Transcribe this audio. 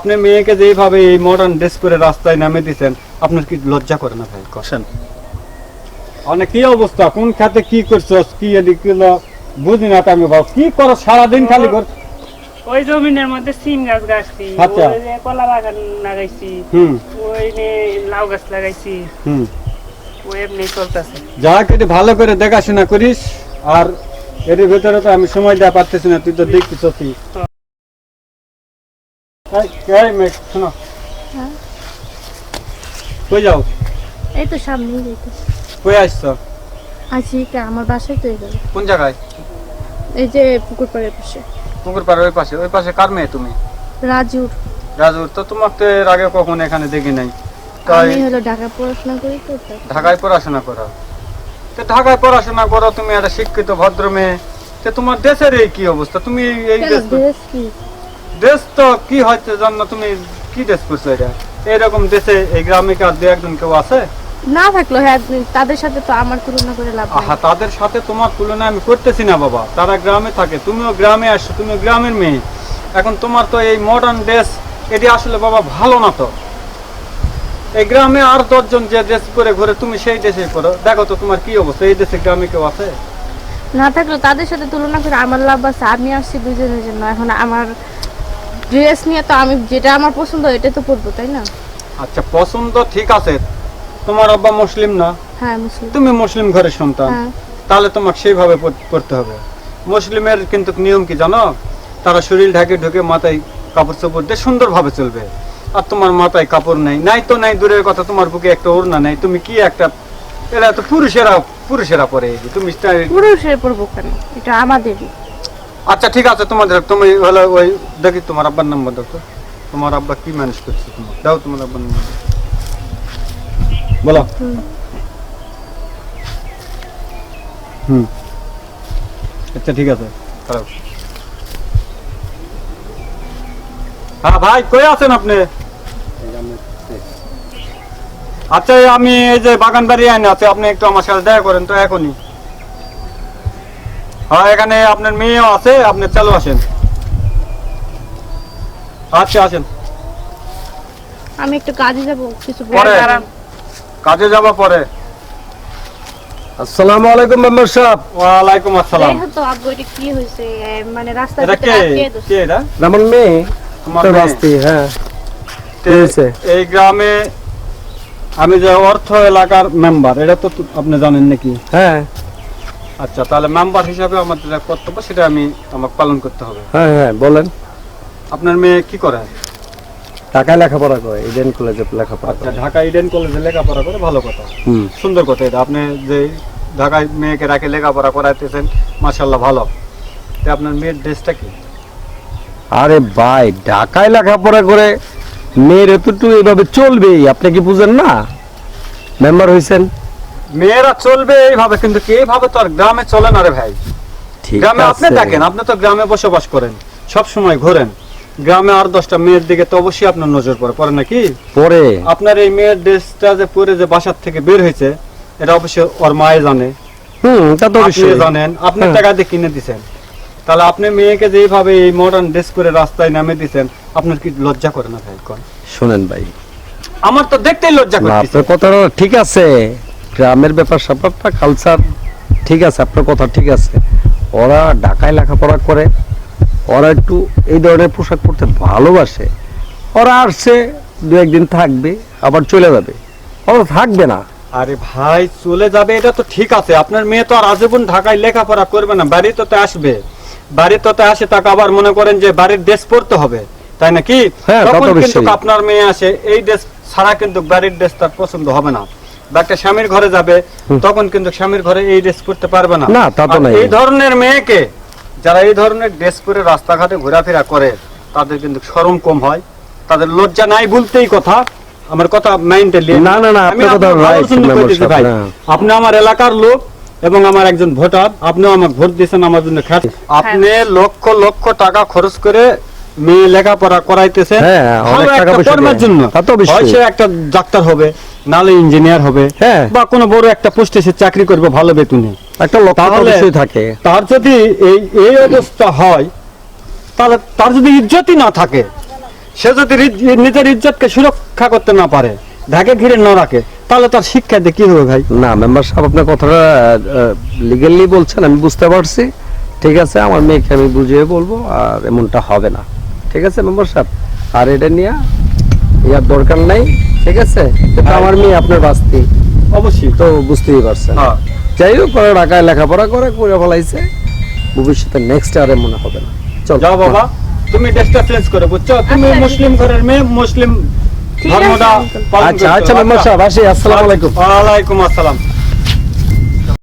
আপনি মেয়েকে যেভাবে এই মডার্ন ড্রেস করে রাস্তায় নামে দিচ্ছেন আপনার কি লজ্জা করে না ভাই? কষেন অনেক কি অবস্থা? কোন খাতে কি করছস কি এদিক বুঝি না তো আমি ভাব। কি করো? সারাদিন খালি কর ওই জমিনের মধ্যে সিম গাছ গাছছি আচ্ছা। ওই যে কলা বাগান লাগাইছি হুম। ওই নে লাউ গাছ লাগাইছি। হুম। এমনি চলতেছে। যা কেটে ভালো করে দেখাশোনা করিস আর এর ভেতরে তো আমি সময় দেওয়া পারতেছি না তুই তো দেখছিস কই যাও? এই তো সামনেই যাইতেছে কই আসছো? আছি আমার বাসায় তো এগুলো কোন জায়গায়? এই যে পুকুর পাড়ের পাশে। পুকুর পাড়ে ওই পাশে। ওই পাশে কার মেয়ে তুমি? রাজুর। রাজুর? তো তোমাকে এর আগে কখনো এখানে দেখি নাই। আমি হলো ঢাকা পড়াশোনা করি তো ঢাকায় পড়াশোনা করো। তো ঢাকায় পড়াশোনা করো তুমি একটা শিক্ষিত ভদ্র মেয়ে। তো তোমার দেশের এই কি অবস্থা? তুমি এই দেশ কি? দেশ তো কি হচ্ছে জানো তুমি কি দেশ করছ এটা? এইরকম দেশে এই গ্রামে কি আর দু একজন কেউ আছে? না থাকল হ্যাঁ তাদের সাথে তো আমার তুলনা করে লাভ নেই। তাদের সাথে তোমার তুলনা আমি করতেছি না বাবা তারা গ্রামে থাকে তুমিও গ্রামে আসছো তুমিও গ্রামের মেয়ে। এখন তোমার তো এই মডার্ন ড্রেস এটি আসলে বাবা ভালো না তো। এই গ্রামে আর দশজন যে ড্রেস করে ঘুরে তুমি সেই দেশে করো দেখো তো তোমার কি অবস্থা এই দেশে গ্রামে কেউ আছে? না থাকল তাদের সাথে তুলনা করে আমার লাভ আছে আমি আসছি দুজনের জন্য এখন আমার ড্রেস নিয়ে তো আমি যেটা আমার পছন্দ এটা তো পরবো তাই না? আচ্ছা পছন্দ ঠিক আছে। তোমার আব্বা মুসলিম না? হ্যাঁ মুসলিম। তুমি মুসলিম ঘরের সন্তান। হ্যাঁ। তাহলে তোমাকে সেইভাবে করতে হবে। মুসলিমের কিন্তু নিয়ম কি জানো? তারা শরীর ঢাকে ঢুকে মাথায় কাপড় চোপড় দিয়ে সুন্দরভাবে চলবে। আর তোমার মাথায় কাপড় নাই। নাই তো নাই দূরের কথা তোমার বুকে একটা ওড়না নাই। তুমি কি একটা এরা তো পুরুষেরা পুরুষেরা পরে। তুমি পুরুষের পরবো কেন? এটা আমাদেরই। আচ্ছা ঠিক আছে তোমাদের তুমি হলো ওই, দেখি তোমার আব্বার নাম্বার দাও তো। তোমার আব্বা কি ম্যানেজ করছে তোমার? দাও তোমার আব্বার নাম্বার বলো। হুম। আচ্ছা ঠিক আছে। খারাপ। হ্যাঁ ভাই, কই আছেন আপনি? আচ্ছা আমি এই যে বাগান বাড়ি আইনে আছে, আপনি একটু আমার সাথে দেখা করেন তো এখনই। হ্যাঁ এখানে আপনার মেয়েও আছে আপনি চালু আসেন। আচ্ছা আসেন। আমি একটু কাজে যাব কিছু পরে। দাঁড়ান। কাজে যাবা পরে। আসসালামু আলাইকুম মেম্বার সাহেব। ওয়ালাইকুম আসসালাম। দেখো তো আব্বু এটা কি হয়েছে? এ, মানে রাস্তার এটা কে? ভিতরে আটকে দিছে। কে এটা আমার মেয়ে। তোমার তোর মেয়ে? বাস্তি হ্যাঁ। তে কি হয়েছে? এই গ্রামে আমি যে অর্থ এলাকার মেম্বার এটা তো তু- আপনি জানেন নাকি? হ্যাঁ। আচ্ছা তাহলে মেম্বার হিসাবে আমার যেটা কর্তব্য সেটা আমি আমার পালন করতে হবে। হ্যাঁ হ্যাঁ বলেন। আপনার মেয়ে কি করে? ঢাকায় লেখাপড়া করে ইডেন কলেজে লেখাপড়া আচ্ছা ঢাকা ইডেন কলেজে লেখাপড়া করে ভালো কথা। হুম। সুন্দর কথা এটা। আপনি যে ঢাকায় মেয়েকে রাখে লেখাপড়া করাইতেছেন মাশাল্লাহ ভালো। তা আপনার মেয়ের ড্রেসটা কি? আরে ভাই ঢাকায় লেখাপড়া করে মেয়ের এতটুকু এইভাবে চলবেই আপনি কি বুঝেন না? মেম্বার হয়েছেন মেয়েরা চলবে এইভাবে কিন্তু কি এইভাবে তো আর গ্রামে চলে না রে ভাই? গ্রামে আপনি দেখেন আপনি তো গ্রামে বসবাস করেন সব সময় ঘোরেন। গ্রামে আর দশটা মেয়ের দিকে তো অবশ্যই আপনার নজর পড়ে। পড়ে নাকি? পরে আপনার এই মেয়ের ড্রেসটা যে পরে যে বাসার থেকে বের হয়েছে এটা অবশ্যই ওর মায়ে জানে। হুম তা তো অবশ্যই। জানেন আপনি হ্যাঁ। টাকা দিয়ে কিনে দিছেন। তাহলে আপনি মেয়েকে যেভাবে এই মডার্ন ড্রেস করে রাস্তায় নামে দিছেন আপনার কি লজ্জা করে না ভাই? কোন? শোনেন ভাই। আমার তো দেখতেই লজ্জা করতেছে আপনার কথাটা ঠিক আছে। গ্রামের ব্যাপার স্যাপারটা কালচার ঠিক আছে আপনার কথা ঠিক আছে। ওরা ঢাকায় লেখাপড়া করে ওরা একটু এই ধরনের পোশাক পরতে ভালোবাসে। ওরা আসছে দু একদিন থাকবে আবার চলে যাবে। ওরা থাকবে না। আরে ভাই চলে যাবে এটা তো ঠিক আছে। আপনার মেয়ে তো আর আজীবন ঢাকায় লেখাপড়া করবে না বাড়িতে তো আসবে। বাড়িতে তো আসে তাকে আবার মনে করেন যে বাড়ির ড্রেস পরতে হবে তাই নাকি? হ্যাঁ, তখন কিন্তু আপনার মেয়ে আসে এই ড্রেস ছাড়া কিন্তু বাড়ির ড্রেস তার পছন্দ হবে না। বা একটা স্বামীর ঘরে যাবে তখন কিন্তু স্বামীর ঘরে এই ড্রেস করতে পারবে না। না, তা তো নাই। এই ধরনের মেয়েকে যারা এই ধরনের ড্রেস পরে রাস্তাঘাটে ঘোরাফেরা করে তাদের কিন্তু শরম কম হয়। তাদের লজ্জা নাই বলতেই কথা। আমার কথা মেইনটেলি না, না, না, আপনার কথা ভাই। আপনি আমার এলাকার লোক এবং আমার একজন ভোটার আপনিও আমাকে ভোট দিয়েছেন আমার জন্য খ্যাত আপনি লক্ষ লক্ষ টাকা খরচ করে মেয়ে লেখাপড়া করাইতেছেন হ্যাঁ, কর্মের জন্য। সে একটা ডাক্তার হবে নালে ইঞ্জিনিয়ার হবে হ্যাঁ। বা কোনো বড় একটা পোস্টে সে চাকরি করবে ভালো বেতনে। একটা লক্ষ্য থাকে। তার যদি এই এই অবস্থা হয় তাহলে তার যদি ইজ্জতই না থাকে সে যদি নিজের ইজ্জতকে সুরক্ষা করতে না পারে ঢাকে ঘিরে না রাখে তাহলে তার শিক্ষা দিয়ে কি হবে ভাই? না মেম্বার সাহেব আপনার কথাটা লিগেলি বলছেন আমি বুঝতে পারছি। ঠিক আছে আমার মেয়েকে আমি বুঝিয়ে বলব আর এমনটা হবে না। ঠিক আছে মেম্বার সাহেব আর এটা নিয়ে ইয়ার দরকার নাই ঠিক আছে? এটা আমার মেয়ে আপনার বাস্তি। অবশ্যই। তো বুঝতেই পারছেন। হ্যাঁ। যাই হোক করে ঢাকায় লেখাপড়া করে করে ফেলাইছে। ভবিষ্যতে নেক্সট আর মনে হবে না। চল যাও বাবা তুমি ড্রেসটা চেঞ্জ করে বুঝছ? তুমি আচ্ছা, মুসলিম ঘরের মেয়ে মুসলিম ধর্মটা আচ্ছা আচ্ছা। মেম্বার সাহেব আসি আসসালামু আলাইকুম। ওয়ালাইকুম আসসালাম।